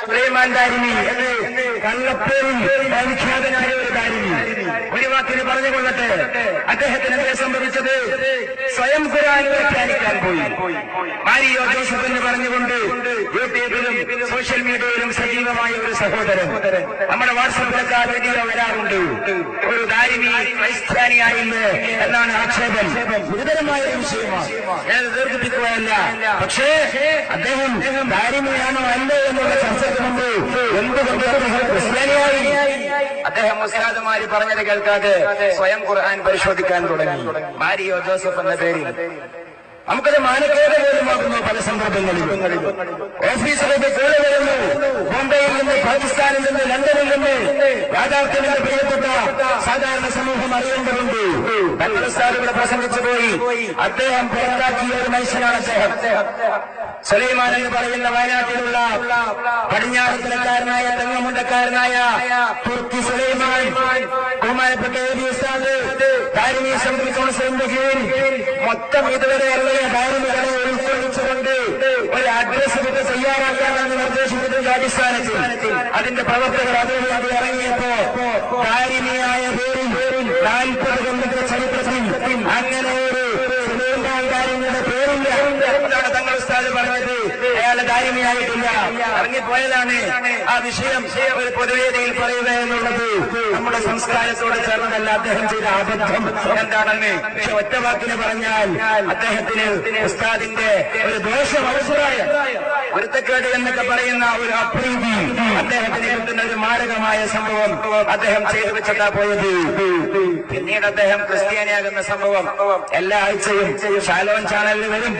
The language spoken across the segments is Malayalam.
സുലൈമാൻ ദാരിമി എന്ന് വിഖ്യാതനായ ഒരു ദാരിമി ഒരു വാക്കിന് പറഞ്ഞുകൊള്ളട്ടെ അദ്ദേഹത്തിന് എന്താ സംഭവിച്ചത് സ്വയം ഖുർആൻ വ്യാഖ്യാനിക്കാൻ പോയി. മാരിയോ ജോസഫ് എന്ന് പറഞ്ഞുകൊണ്ട് യൂട്യൂബിലും സോഷ്യൽ മീഡിയയിലും സജീവമായ ഒരു സഹോദരൻ. നമ്മുടെ വാട്സപ്പിലൊക്കെ ആ വീഡിയോ വരാറുണ്ട്. ഒരു ദാരിമി ക്രൈസ്ത്യാനിയായില്ലേ എന്നാണ് ആക്ഷേപം. ഗുരുതരമായ ഒരു വിഷയമാണ്. ഞാൻ ദീർഘിപ്പിക്കുകയല്ല. പക്ഷേ അദ്ദേഹം ദാരിമിയാണോ അല്ലേ എന്നുള്ള ചർച്ചയ്ക്ക് മുമ്പ് എന്തുകൊണ്ട് അദ്ദേഹം മുസ്ലാദുമാര് പറഞ്ഞത് കേൾക്കാതെ സ്വയം ഖുർആൻ പരിശോധിക്കാൻ തുടങ്ങി. മാരിയോ ജോസഫ് എന്ന പേരിൽ. നമുക്കത് മാനക്കേട് പോലുമാകുന്നു പല സന്ദർഭങ്ങളിലും. ഓഫീസിലേക്ക് കോൾ വരുന്നു. ബോംബെയിൽ നിന്ന് പാകിസ്ഥാനിൽ നിന്ന് ലണ്ടനിൽ നിന്ന് യാഥാർത്ഥ്യങ്ങൾ പ്രിയപ്പെട്ട സാധാരണ സമൂഹം അറിയേണ്ടതുണ്ട്. തങ്ങൾ സാർ ഇവിടെ പ്രസംഗിച്ചു പോയി. അദ്ദേഹം പുറത്താക്കിയ ഒരു മനുഷ്യനാണ് അദ്ദേഹം. സുലൈമാൻ എന്ന് പറയുന്ന വയനാട്ടിലുള്ള പടിഞ്ഞാറത്തിലക്കാരനായ തെങ്ങമുണ്ടക്കാരനായ തുർക്കി സുലൈമാൻ. ബഹുമാനപ്പെട്ട എ ബി ഉസ്താദ് കാരുണ്യ സമിതി കൗൺസിലിന്റെ കീഴിൽ മൊത്തം ഇതുവരെ ഇറങ്ങിയ കാരുണ്യങ്ങളെ നിർദ്ദേശിച്ചതിന്റെ അടിസ്ഥാനത്തിൽ അതിന്റെ പ്രവർത്തകർ അതിനുവേണ്ടി ഇറങ്ങിയപ്പോ കാരുണ്യായ പേരിൽ നാൽപ്പത് കൊല്ലത്തെ ചരിത്രത്തിൽ അങ്ങനെ ഒരു സുലൈമാൻ കാരുണ്യയുടെ പേരില്ല അതാണ് തങ്ങൾ ഉസ്താദ് പറഞ്ഞത് അയാളെ ധാരിമയായിട്ടില്ല ഇറങ്ങിപ്പോയതാണ്. ആ വിഷയം ഒരു പൊതുവേദിയിൽ പറയുക എന്നുള്ളത് നമ്മുടെ സംസ്കാരത്തോട് ചേർന്നതല്ല. അദ്ദേഹം ചെയ്ത അബദ്ധം എന്താണെന്ന് പക്ഷെ ഒറ്റ വാക്കിന് പറഞ്ഞാൽ അദ്ദേഹത്തിന് ഉസ്താദിന്റെ ഒരു ദോഷം അവസരായ ഒരുത്തക്കേട് എന്നൊക്കെ പറയുന്ന ഒരു അപ്രീതി അദ്ദേഹത്തിന് കിട്ടുന്ന ഒരു മാരകമായ സംഭവം അദ്ദേഹം ചെയ്തു വെച്ചിട്ടാ പോയത്. പിന്നീട് അദ്ദേഹം ക്രിസ്ത്യാനിയാകുന്ന സംഭവം എല്ലാ ആഴ്ചയും ഷാലോൻ ചാനലിൽ വരും.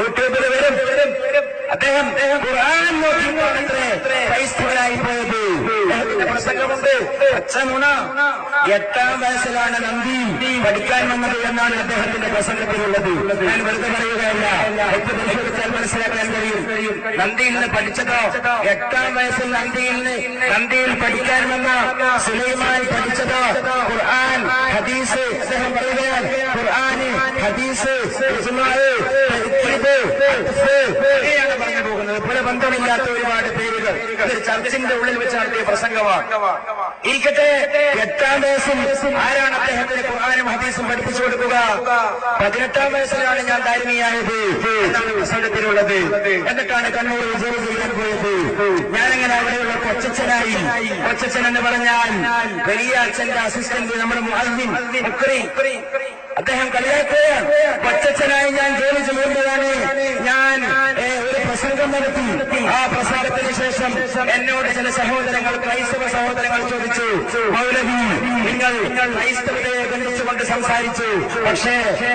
യൂട്യൂബിൽ വരും. അദ്ദേഹം ഖുർആൻ പ്രസംഗമുണ്ട്. അച്ഛനുണ എട്ടാം വയസ്സിലാണ് നന്ദി പഠിക്കാൻ വന്നത് എന്നാണ് അദ്ദേഹത്തിന്റെ പ്രസംഗത്തിലുള്ളത്. ഞാൻ വെറുതെ പറയുകയല്ല. മനസ്സിലാക്കാൻ കഴിയും. നന്ദിയിൽ നിന്ന് പഠിച്ചതോ? എട്ടാം വയസ്സിൽ നന്ദിയിൽ നന്ദിയിൽ പഠിക്കാൻ വന്ന? സുലൈമാൻ പഠിച്ചതോ? ഖുർആൻ ഹദീസ്. അദ്ദേഹം പറയുകയാണ് ഖുർആന് ഹദീസ്. ഇജ്മാഅ്, തഹ്ദീബ്, ഹദ്സ്, ഇങ്ങനെയാണ് പറഞ്ഞു പോകുന്നത് പല ബന്ധമില്ലാത്ത ഒരുപാട് പേരുകൾ ചർച്ചിന്റെ ഉള്ളിൽ വെച്ച് നടത്തിയ പ്രസംഗമാണ്. ഇരിക്കട്ടെ എട്ടാം വയസ്സും ആരാണ് അദ്ദേഹത്തിന് ഖുർആാനും ഹദീസും പഠിപ്പിച്ചു കൊടുക്കുക? പതിനെട്ടാം വയസ്സിലാണ് ഞാൻ ധാർമ്മിയായത് എന്നാണ് പ്രസംഗത്തിലുള്ളത്. എന്നിട്ടാണ് കണ്ണൂർ ചെയ്യാൻ പോയത്. ഞാനങ്ങനെ അവിടെയുള്ള കൊച്ചച്ഛനായി. കൊച്ചച്ഛൻ എന്ന് പറഞ്ഞാൽ വലിയ അച്ഛന്റെ അസിസ്റ്റന്റ് നമ്മുടെ. അദ്ദേഹം കളിയാക്കുകയാണ്. ഒച്ചനായി ഞാൻ ജോലി ചെയ്യുമ്പോഴാണ് ഞാൻ ഒരു പ്രസംഗം നടത്തി. ആ പ്രസംഗത്തിന് ശേഷം എന്നോട് ചില സഹോദരങ്ങൾ ക്രൈസ്തവ സഹോദരങ്ങൾ ചോദിച്ചു മൗലവി നിങ്ങൾ ക്രൈസ്തവതയെ ബന്ധിച്ചുകൊണ്ട് സംസാരിച്ചു. പക്ഷേ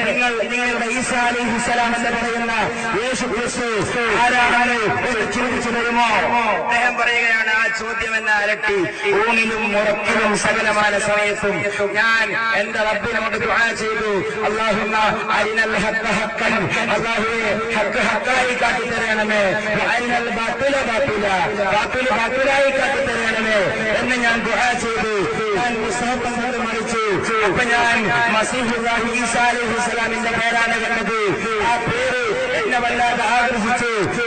നിങ്ങൾ നിങ്ങളുടെ ഈസാ അലിഹിസലാം എന്ന് പറയുന്ന യേശു ക്രിസ്തു ആരാണ്? ചോദിച്ചു തരുമോ അദ്ദേഹം പറയുകയാണ് ആ ചോദ്യം എന്ന അരട്ടി ഊണിലും ഉറക്കിലും സകലമായ സമയത്തും ഞാൻ എന്റെ റബ്ബിനോട് ദുആ ചെയ്തു. തരണമേ എന്ന് ഞാൻ ദുആ ചെയ്തു. ഞാൻ മറിച്ചു. അപ്പൊ ഞാൻ മസീഹുല്ലാഹി പേരാണ് കണ്ടത്. ആ പേര് എന്നെ വല്ലാതെ ആകർഷിച്ചു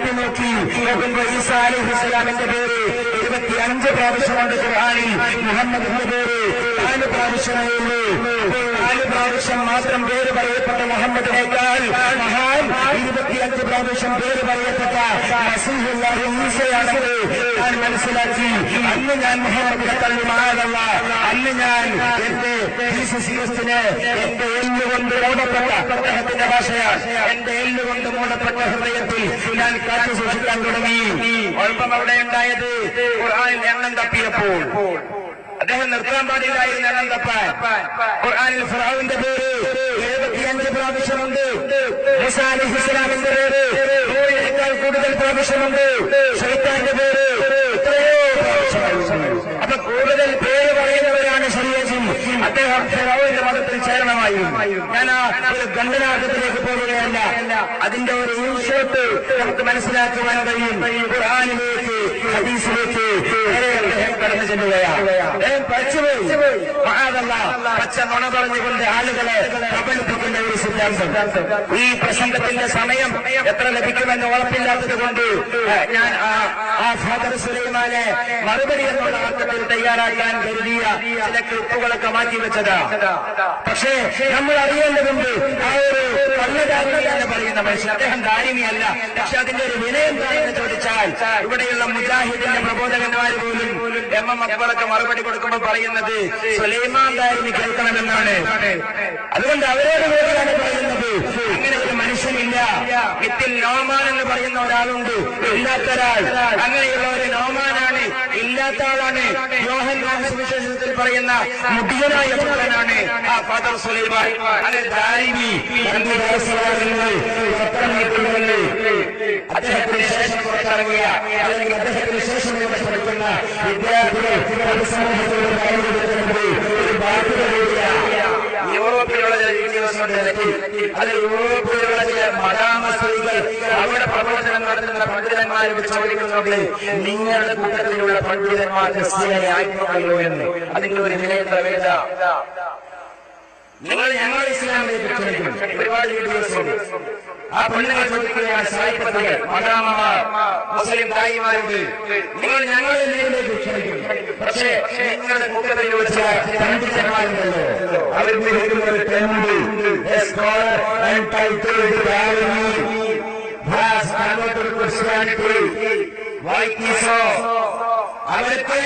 തട്ടി നോക്കി. ഈസാ അലൈഹിസ്സലാമിന്റെ പേര് ഇരുപത്തി അഞ്ച് പ്രാവശ്യമുണ്ട് ഖുർആനിൽ. മുഹമ്മദിന്റെ പേര് നാല് പ്രാവശ്യമേ ഉള്ളൂ. നാല് പ്രാവശ്യം മാത്രം പേര് പറയപ്പെട്ട മുഹമ്മദിനേക്കാൾ മഹാൻ ഇരുപത്തിയഞ്ച് പ്രാവശ്യം പേര് പറയപ്പെട്ട ഞാൻ മനസ്സിലാക്കി. അന്ന് ഞാൻ മുഹമ്മദിനെ തള്ളി മാറല്ല അന്ന് ഞാൻ എന്റെ ജീസസ് ക്രിസ്റ്റിന് എന്റെ എല്ലുകൊണ്ട് മൂടപ്പെട്ട അദ്ദേഹത്തിന്റെ ഭാഷയാണ്. എന്റെ എല്ലുകൊണ്ട് മൂടപ്പെട്ട ഹൃദയത്തിൽ ഞാൻ കാത്തു സൂക്ഷിക്കാൻ തുടങ്ങി. കുഴപ്പം അവിടെ ഉണ്ടായത് എണ്ണം തപ്പിയപ്പോൾ. അദ്ദേഹം നിർത്താൻ പാടില്ലായിരുന്നു എണ്ണം തപ്പാൻ. ഖുർആാനിൽ ഫിറഔന്റെ പേര് പ്രാവശ്യമുണ്ട്. ഇസ്ലാമിന്റെ പേര്. നൂറിനേക്കാൾ കൂടുതൽ പ്രാവശ്യമുണ്ട്. ഷെയ്ത്താന്റെ പേര്. എത്രയോ അപ്പൊ കൂടുതൽ പേര് പറയുന്നവരാണ് ശരീരം അദ്ദേഹം ഫെറോവിന്റെ മതത്തിൽ ചേരണമായിരുന്നു ഞാൻ ആ ഒരു ഖണ്ഡനാർത്ഥത്തിലേക്ക് പോകുകയല്ല അതിന്റെ ഒരു ഇൻഷോട്ട് നമുക്ക് മനസ്സിലാക്കുവാൻ കഴിയും. ഖുർആനിലേക്ക് ഹദീസിലേക്ക് കടന്നു ചെല്ലുകയാണ്. പച്ച നുണ പറഞ്ഞുകൊണ്ട് ആളുകളെ പ്രബലിപ്പിക്കുന്ന ഒരു സിദ്ധാന്തം. ഈ പ്രസംഗത്തിന്റെ സമയം എത്ര ലഭിക്കുമെന്ന് ഉറപ്പില്ലാത്തത് കൊണ്ട് ഞാൻ ആ ആ ഫാദർ സുലൈമാനെ മറുപടി എന്നുള്ള അർത്ഥത്തിൽ തയ്യാറാക്കാൻ കരുതിയ ചില ക്ലിപ്പുകളൊക്കെ മാറ്റിവെച്ചതാ പക്ഷേ നമ്മൾ അറിയേണ്ടതുണ്ട് ആ ഒരു കള്ളധാരണി എന്ന് പറയുന്ന മനുഷ്യൻ അദ്ദേഹം ധാരിണിയല്ല പക്ഷെ അതിന്റെ ഒരു വിനയം എന്താണെന്ന് ചോദിച്ചാൽ ഇവിടെയുള്ള മുജാഹിദിന്റെ പ്രബോധകന്മാർ പോലും എം എം അക്ബറൊക്കെ മറുപടി കൊടുക്കുമ്പോൾ പറയുന്നത് സുലൈമാൻ ദാരിന് കേൾക്കണമെന്നാണ്. അതുകൊണ്ട് അവരോട് കൂടിയാണ് പറയുന്നത്. അങ്ങനെ ഒരു മനുഷ്യനില്ല. വിത്തിൽ നോമാൻ എന്ന് പറയുന്ന ഒരാളുണ്ട്. ഇല്ലാത്ത ഒരാൾ അങ്ങനെയുള്ള ഒരു നോമാനാണ് ഇല്ലാത്ത ആളാണ്. യോഹൻ സുവിശേഷത്തിൽ പറയുന്ന മുടിയനായ പുത്രനാണ് ആ ഫാദർ സുലൈമാൻ. അത് ധാരിണി രണ്ട് വയസ്സുകാരന് പത്രം കിട്ടുമെന്ന് അദ്ദേഹത്തിന് ശേഷം പുറത്തിറങ്ങിയ അല്ലെങ്കിൽ അദ്ദേഹത്തിന് ശേഷം പഠിക്കുന്ന വിദ്യാർത്ഥികൾ പൊതുസമൂഹത്തോട് കാര്യം കൊടുക്കുന്നത് ഒരു ബാധ്യത കൂടിയാണ് യൂറോപ്പിലുള്ള ചില വീഡിയോസ് ഉണ്ട് അതിൽ യൂറോപ്പിലുള്ള ചില മതാമസ്ത്രീകൾ അവിടെ പ്രവർത്തനം നടത്തുന്ന പണ്ഡിതന്മാരോട് ചോദിക്കുന്നുണ്ട് നിങ്ങളുടെ കൂട്ടത്തിലുള്ള പണ്ഡിതന്മാർ ക്രിസ്ത്യനെ ആയിട്ടുണ്ടല്ലോ എന്ന്? അതിന്റെ ഒരു വിലയെത്ര വേദ നിങ്ങൾ ഞങ്ങൾ ഇസ്ലാമിലേക്ക് ക്ഷണിക്കും ഒരുപാട് വീഡിയോസ് ഉണ്ട്. ആ പെണ്ണുങ്ങൾ ചോദിക്കുകയാണ് സായിപ്പത്തുകൾ മകാമമാർ മുസ്ലിം തായിമാരോട് നിങ്ങൾ ഞങ്ങളെ നേരിലേക്ക് ക്ഷണിക്കുന്നു. പക്ഷേ നിങ്ങളുടെ കൂട്ടത്തിലുള്ള ചില പണ്ഡിതന്മാരുണ്ടല്ലോ അവർക്ക് ഒരു പെണ്ണുണ്ട്. Christianity. Why so? അവർക്ക്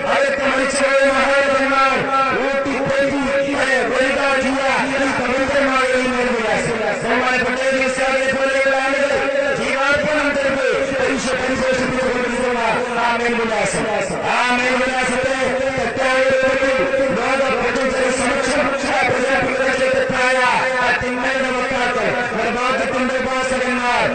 भारत ಪರೀಕ್ಷೆಗಳನ್ನು ಆಯೋಜಿಸಿದ್ದಾರೆ ಓಟಿ ಪೇಟಿ ರೋಹಿತಾ ಜಿಯ ಈ ಪವಿತ್ರ ಸರ್ವಾಯ ಪಟೇಲ್ ಜೀವಾರ್ಪಣೆ ಪರೀಕ್ಷೆ ಪರಿಶೋಧಿಸಿಕೊಳ್ಳುತ್ತಿರುವ ಆ ಮೇಲ್ವಿಲಾಸ ಆ ಮೇಲ್ವಿಲಾಸ ಲೋಕ ಪ್ರಜೆ ಸಮಕ್ಷ ಪ್ರಜಾಪ್ರಭುತ್ವ ತಿಂಗಳ ಮಕ್ಕಳ ಪ್ರಭಾತ ಕುಂಡ್ರಭಾಸಗನ್ನಾರ್